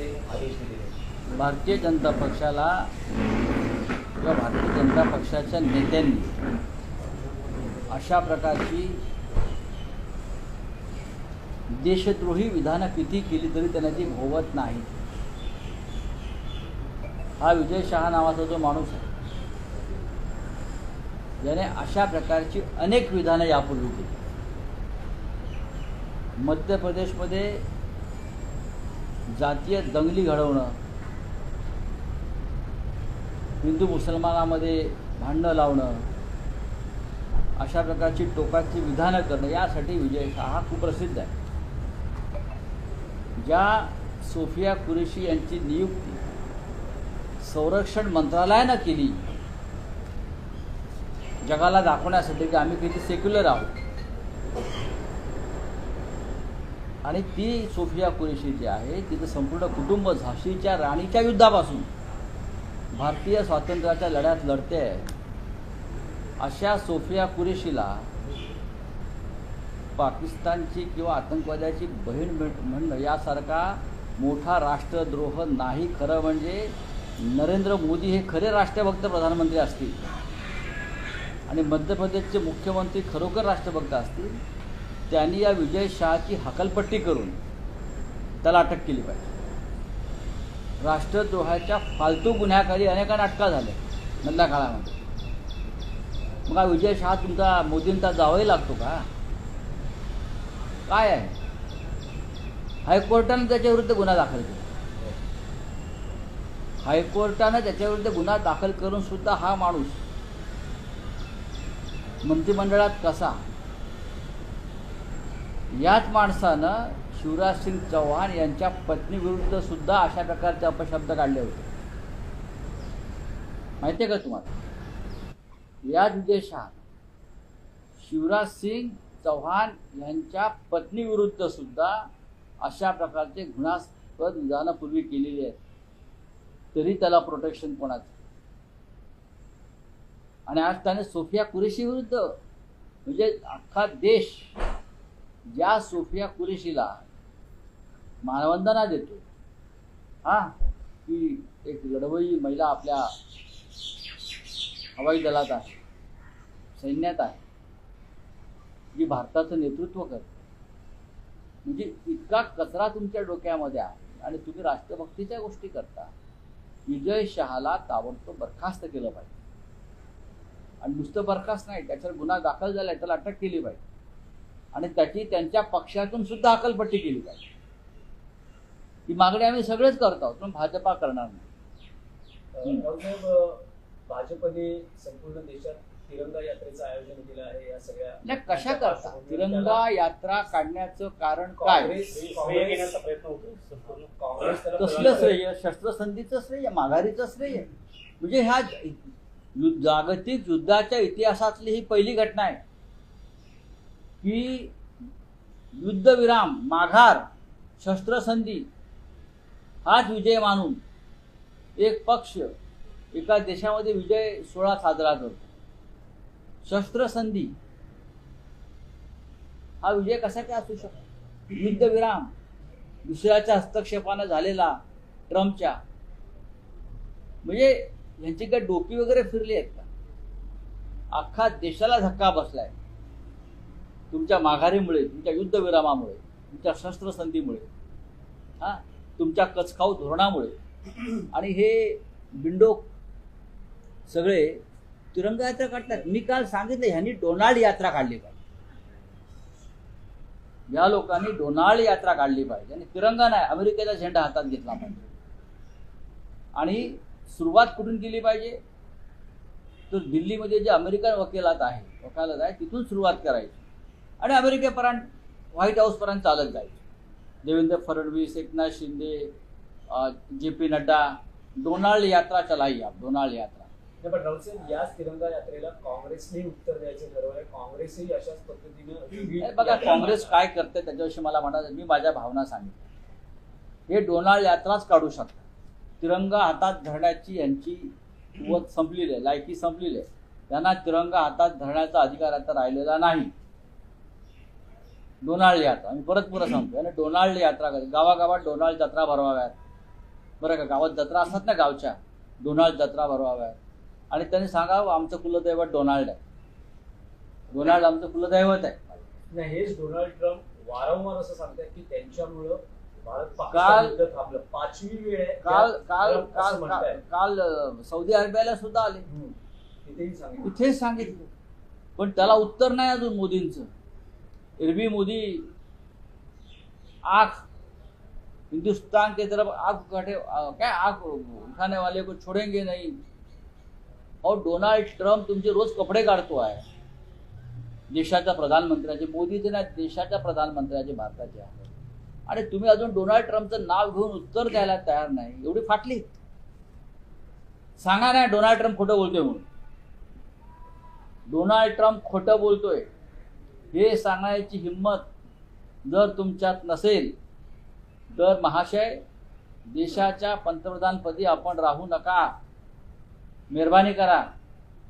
असे आदेश दिले भारतीय जनता पक्षाला किंवा भारतीय जनता पक्षाच्या नेत्यांनी अशा प्रकारची देशद्रोही विधानं किती केली तरी त्यांना ती भोवत नाही. हा विजय शहा नावाचा जो माणूस आहे ज्याने अशा प्रकारची अनेक विधानं यापूर्वी केली. मध्य प्रदेशमध्ये जातीय दंगली घडवणं हिंदू मुसलमानामध्ये भांडणं लावणं अशा प्रकारची टोकाची विधानं करणं यासाठी विजय शाह हा खूप प्रसिद्ध आहे. ज्या सोफिया कुरेशी यांची नियुक्ती संरक्षण मंत्रालयानं केली जगाला दाखवण्यासाठी की आम्ही किती सेक्युलर आहोत. आणि ती सोफिया कुरेशी जी आहे तिचं संपूर्ण कुटुंब झाशीच्या राणीच्या युद्धापासून भारतीय स्वातंत्र्याच्या लढ्यात लढते. आहे अशा सोफिया कुरेशीला पाकिस्तानची किंवा आतंकवाद्याची बहीण म्हणणं यासारखा मोठा राष्ट्रद्रोह नाही. खरं म्हणजे नरेंद्र मोदी हे खरे राष्ट्रभक्त प्रधानमंत्री असतील. आणि मध्य प्रदेशचे मुख्यमंत्री खरोखर राष्ट्रभक्त असतील. त्यांनी या विजय शहाची हकलपट्टी करून त्याला अटक केली पाहिजे. राष्ट्रद्रोहाच्या फालतू गुन्ह्याखाली अनेकांना अटका झाल्या मधल्या काळामध्ये. मग हा विजय शहा तुमचा मोदींचा जावाही लागतो का? काय आहे? हायकोर्टानं त्याच्याविरुद्ध गुन्हा दाखल केला. हायकोर्टानं त्याच्याविरुद्ध गुन्हा दाखल करून सुद्धा हा माणूस मंत्रिमंडळात कसा याच माणसानं शिवराज सिंग चौहान यांच्या पत्नीविरुद्ध सुद्धा अशा प्रकारचे अपशब्द काढले होते. माहिती आहे का तुम्हाला? याच देशात शिवराज सिंग चौहान यांच्या पत्नीविरुद्ध सुद्धा अशा प्रकारचे घृणास्पद विधानं पूर्वी केलेली आहेत. तरी त्याला प्रोटेक्शन कोणाचं? आणि आज त्याने सोफिया कुरेशी विरुद्ध म्हणजे अख्खा देश ज्या सोफिया कुरेशीला मानवंदना देतो. हा? की एक लढवई महिला आपल्या हवाई दलात आहे. सैन्यात आहे. जी भारताचं नेतृत्व करते. म्हणजे इतका कचरा तुमच्या डोक्यामध्ये आहे आणि तुम्ही राष्ट्रभक्तीच्या गोष्टी करता. विजय शहाला ताबडतोब बरखास्त केलं पाहिजे. आणि नुसतं बरखास्त नाही त्याच्यावर गुन्हा दाखल झाला त्याला अटक केली पाहिजे. आणि त्याची त्यांच्या पक्षातून सुद्धा अकलपट्टी केली पाहिजे ही मागणी आम्ही सगळेच करत आहोत पण भाजपा करणार नाही. भाजपने संपूर्ण देशात तिरंगा यात्रेचं आयोजन केलं आहे या सगळ्या नाही कशा करता? तिरंगा यात्रा काढण्याचं कारण काय? प्रयत्न होतो. कसलं श्रेय? शस्त्रसंधीचं श्रेय? माघारीचं श्रेय? म्हणजे ह्या जागतिक युद्धाच्या इतिहासातली ही पहिली घटना आहे. की युद्धविराम माघार शस्त्रसंधी हाच विजय मानून एक पक्ष एका देशामध्ये विजय सोहळा साजरा करतो. शस्त्रसंधी हा विजय कसा काय असू शकतो? युद्धविराम दुसऱ्याच्या हस्तक्षेपानं झालेला ट्रम्पच्या. म्हणजे यांची काय डोकी वगैरे फिरली आहेत का? अख्खा देशाला धक्का बसलाय. तुमच्या माघारीमुळे तुमच्या युद्धविरामामुळे तुमच्या शस्त्रसंधीमुळे हा तुमच्या कचखाऊ धोरणामुळे. आणि हे बिंडोक सगळे तिरंगा यात्रा काढतात. मी काल सांगितलं ह्यांनी डोनाल्ड यात्रा काढली पाहिजे. या लोकांनी डोनाल्ड यात्रा काढली पाहिजे. आणि तिरंगा नाही अमेरिकेचा झेंडा हातात घेतला पाहिजे. आणि सुरुवात कुठून केली पाहिजे? तर दिल्लीमध्ये जे अमेरिकन वकिलात आहे वकालत आहे तिथून सुरुवात करायची. आणि अमेरिकेपर्यंत व्हाईट हाऊसपर्यंत चालत जायची Devendra Fadnavis Eknath Shinde J P Nadda Donald यात्रा चलाई आप डोनाल्ड यात्रा. पण रावसाहेब याच तिरंगा यात्रेला काँग्रेसने उत्तर द्यायचं ठरवलंय काँग्रेसही अशाच पद्धतीनं बघा काँग्रेस काय करते त्याच्याविषयी मला म्हणा मी माझ्या भावना सांगितल्या. हे डोनाल्ड यात्राच काढू शकतात. तिरंगा हातात धरण्याची यांची कुवत संपलेली आहे लायकी संपलेली आहे. त्यांना तिरंगा हातात धरण्याचा अधिकार आता राहिलेला नाही. डोनाल्ड यात्रा. मी परत पुरं सांगतो आणि डोनाल्ड यात्रा करा गावागावात डोनाल्ड जत्रा भरवाव्यात. बरं का? गावात जत्रा असतात ना गावच्या. डोनाल्ड जत्रा भरवाव्या आणि त्यांनी सांगावं आमचं कुलदैवत डोनाल्ड आहे. डोनाल्ड आमचं कुलदैवत आहे. हेच डोनाल्ड ट्रम्प वारंवार असं सांगतात की त्यांच्यामुळं काल- पाचवी वेळ काल काल काल. काल सौदी अरेबियाला सुद्धा आले. इथेच सांगितलं. पण त्याला उत्तर नाही अजून मोदींचं. एरवी मोदी आग हिंदुस्तान के तरफ आग उठाने क्या आग उठाने वाले को छोड़ेंगे नहीं? और डोनाल्ड ट्रम्प तुमचे रोज कपडे काढतो आहे। देशाच्या प्रधानमंत्र्याचे मोदीचे नाही देशाच्या प्रधानमंत्र्याचे भारताचे आहे. आणि तुम्ही अजून डोनाल्ड ट्रम्पचं नाव घेऊन उत्तर द्यायला तयार नाही एवढी फाटली सांगा नाही डोनाल्ड ट्रम्प खोटं बोलतोय म्हणून. डोनाल्ड ट्रम्प खोटं बोलतोय. हे सांगण्याची हिंमत जर तुमच्यात नसेल तर महाशय देशाच्या पंतप्रधानपदी आपण राहू नका. मेहरबानी करा.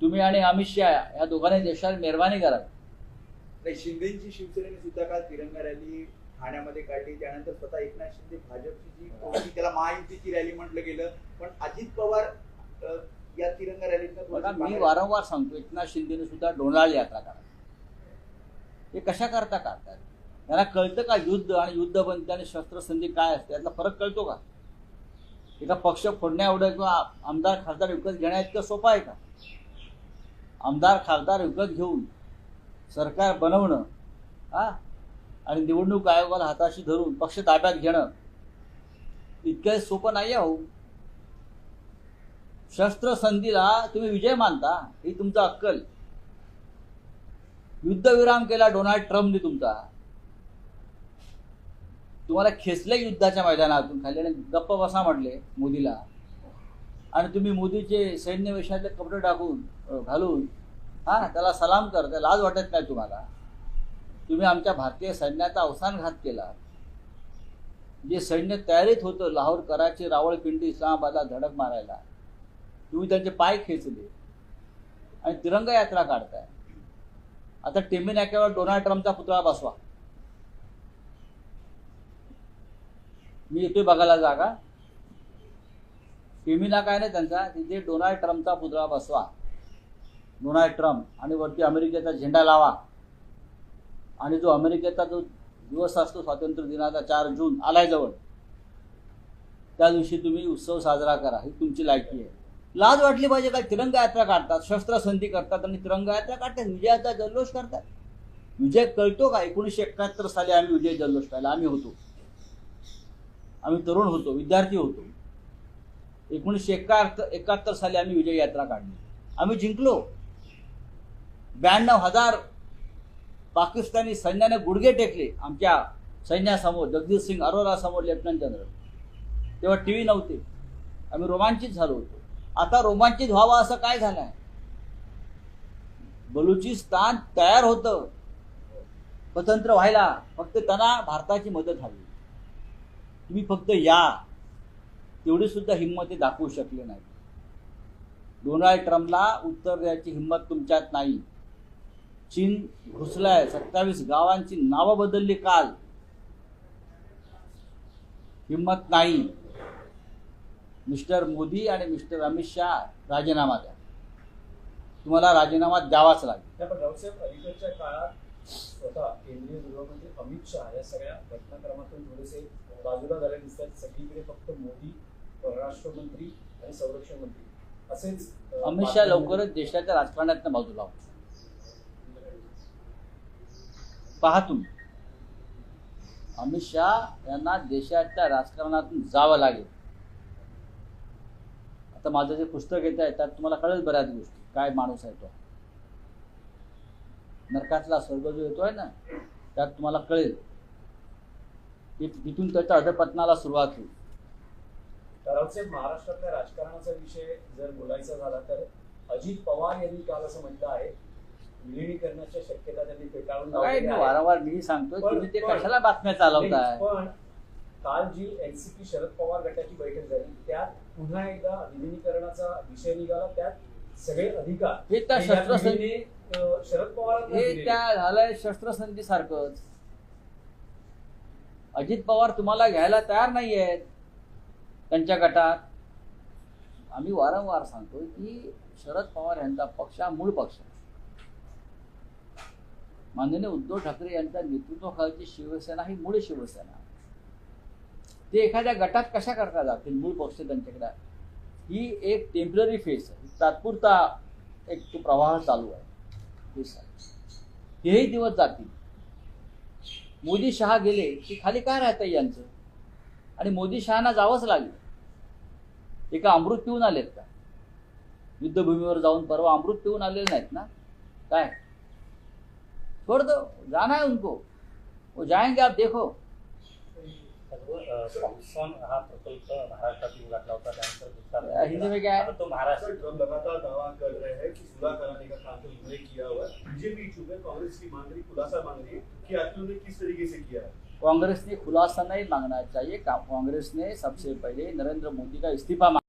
तुम्ही आणि अमित शहा या दोघांनी देशाला मेहरबानी करा. नाही शिंदेची शिवसेनेने सुद्धा काल तिरंगा रॅली ठाण्यामध्ये काढली. त्यानंतर स्वतः एकनाथ शिंदे भाजपची जी त्याला महायुतीची रॅली म्हटलं गेलं. पण अजित पवार या तिरंगा थोडंसं मी वारंवार सांगतो एकनाथ शिंदेने सुद्धा डोनाल्ड यात्रा करा. हे कशा करता काढतात? त्यांना कळतं का युद्ध आणि युद्धबंदी आणि शस्त्रसंधी काय असते? यातला फरक कळतो का? एका पक्ष फोडण्या एवढं किंवा आमदार खासदार विकत घेण्या इतकं सोपं आहे का? आमदार खासदार विकत घेऊन सरकार बनवणं हा? आणि निवडणूक आयोगाला हाताशी धरून पक्ष ताब्यात घेणं इतकं सोपं नाही आहे हो. शस्त्रसंधीला तुम्ही विजय मानता ही तुमचं अक्कल. युद्धविराम केला डोनाल्ड ट्रम्पने तुमचा. तुम्हाला खेचले युद्धाच्या मैदानातून खाली आणि गप्प बसा म्हटले मोदीला. आणि तुम्ही मोदीचे सैन्य वेशातले कपडे टाकून घालून हा त्याला सलाम करता लाज वाटत नाही तुम्हाला. तुम्ही आमच्या भारतीय सैन्याचा अवसान घात केला. जे सैन्य तयारीत होतं लाहोर कराची रावळपिंडी इस्लामाबादला धडक मारायला तुम्ही त्यांचे पाय खेचले. आणि तिरंगा यात्रा काढताय. आता टेमिनाक्यावर डोनाल्ड ट्रम्पचा पुतळा बसवा. मी येतोय बघायला जागा. टेमिना नाका आहे त्यांचा तिथे डोनाल्ड ट्रम्पचा पुतळा बसवा. डोनाल्ड ट्रम्प आणि वरती अमेरिकेचा झेंडा लावा. आणि जो अमेरिकेचा जो दिवस असतो स्वातंत्र्य दिनाचा चार जून आलाय जवळ. त्या दिवशी तुम्ही उत्सव साजरा करा. ही तुमची लायकी आहे. लाज वाटली पाहिजे काय तिरंगा यात्रा काढतात शस्त्रसंधी करतात आणि तिरंगा यात्रा काढतात विजयाचा जल्लोष करतात. विजय कळतो का? एकोणीसशे एकाहत्तर साली आम्ही विजय जल्लोष काढला आम्ही होतो. आम्ही तरुण होतो विद्यार्थी होतो. एकोणीसशे एकाहत्तर एकाहत्तर साली आम्ही विजय यात्रा काढली. आम्ही जिंकलो. ब्याण्णव हजार पाकिस्तानी सैन्याने गुडघे टेकले आमच्या सैन्यासमोर जगदीश सिंग अरोरा समोर लेफ्टनंट जनरल. तेव्हा टी व्ही नव्हते. आम्ही रोमांचित झालो होतो. आता रोमांचित व्हावं असं काय झालंय? बलुचिस्तान तयार होतं. स्वतंत्र व्हायला फक्त त्यांना भारताची मदत हवी. तुम्ही फक्त या. तेवढी सुद्धा हिंमत ते दाखवू शकले नाही. डोनाल्ड ट्रम्पला उत्तर द्यायची हिंमत तुमच्यात नाही. चीन घुसलाय सत्तावीस गावांची नावं बदलली काल. हिंमत नाही. मिस्टर मोदी आणि मिस्टर अमित शहा राजीनामा द्या. तुम्हाला राजीनामा द्यावाच लागेल. पण राऊसाहेब अलीकडच्या काळात स्वतः केंद्रीय गृहमंत्री अमित शहा या सगळ्या घटनाक्रमातून थोडेसे बाजूला झाले दिसतात. सगळीकडे फक्त मोदी परराष्ट्र मंत्री आणि संरक्षण मंत्री. असेच अमित शहा लवकरच देशाच्या राजकारणात बाजूला होतो पहा तुम्ही. अमित शहा यांना देशाच्या राजकारणातून जावं लागेल. आता माझं जे पुस्तक येत आहे त्यात तुम्हाला कळेल बऱ्याच गोष्टी. काय माणूस आहे तो. नरकातला स्वर्ग जो येतोय ना त्यात तुम्हाला कळेल तिथून त्याच्या अधपतनाला सुरुवात होईल. महाराष्ट्रातल्या राजकारणाचा विषय जर बोलायचा झाला तर अजित पवार यांनी काल असं म्हटलं आहे विलिनीकरणाच्या शक्यता त्यांनी फेटाळून. वारंवार मी सांगतोय तुम्ही ते कशाला बातम्या चालवताय? पण काल जी एनसीपी शरद पवार गटाची बैठक झाली त्यात पुन्हा एकदा विलिनीकरणाचा विषय निघाला त्यात सगळे अधिकार हे त्या शस्त्रसंधी शरद पवारांना हे. त्या झालंय शस्त्रसंधी सारखंच अजित पवार तुम्हाला घ्यायला तयार नाही आहेत त्यांच्या गटात आम्ही वारंवार सांगतो की शरद पवार यांचा पक्ष हा मूळ पक्ष आहे. माननीय उद्धव ठाकरे यांच्या नेतृत्वाखालची शिवसेना ही मूळ शिवसेना. ते एखाद्या गटात कशा करता जातील मूळ पक्ष त्यांच्याकडे ही एक टेंपररी फेस आहे. तात्पुरता एक तो प्रवाह चालू आहे. फेस आहे हेही दिवस जातील. मोदी शहा गेले की खाली काय राहतं यांचं? आणि मोदी शहाना जावंच लागलं. एका अमृत पिऊन आलेत का? युद्धभूमीवर जाऊन परवा अमृत पिऊन आलेले नाहीत ना? काय? छोड़ दो जाना है उनको. वो जाएंगे आप देखो. हिंदी में क्या है? तो महाराष्ट्र ट्रंप लगातार दावा कर रहे हैं कि सुलह कराने का काम तो उन्होंने किया हुआ है। बीजेपी चुप है कांग्रेस की मांग रही खुलासा मांग रही है कि आखिर उन्होंने किस तरीके से किया है? कांग्रेस ने खुलासा नहीं मांगना चाहिए। कांग्रेस ने सबसे पहले नरेंद्र मोदी का इस्तीफा मांगा।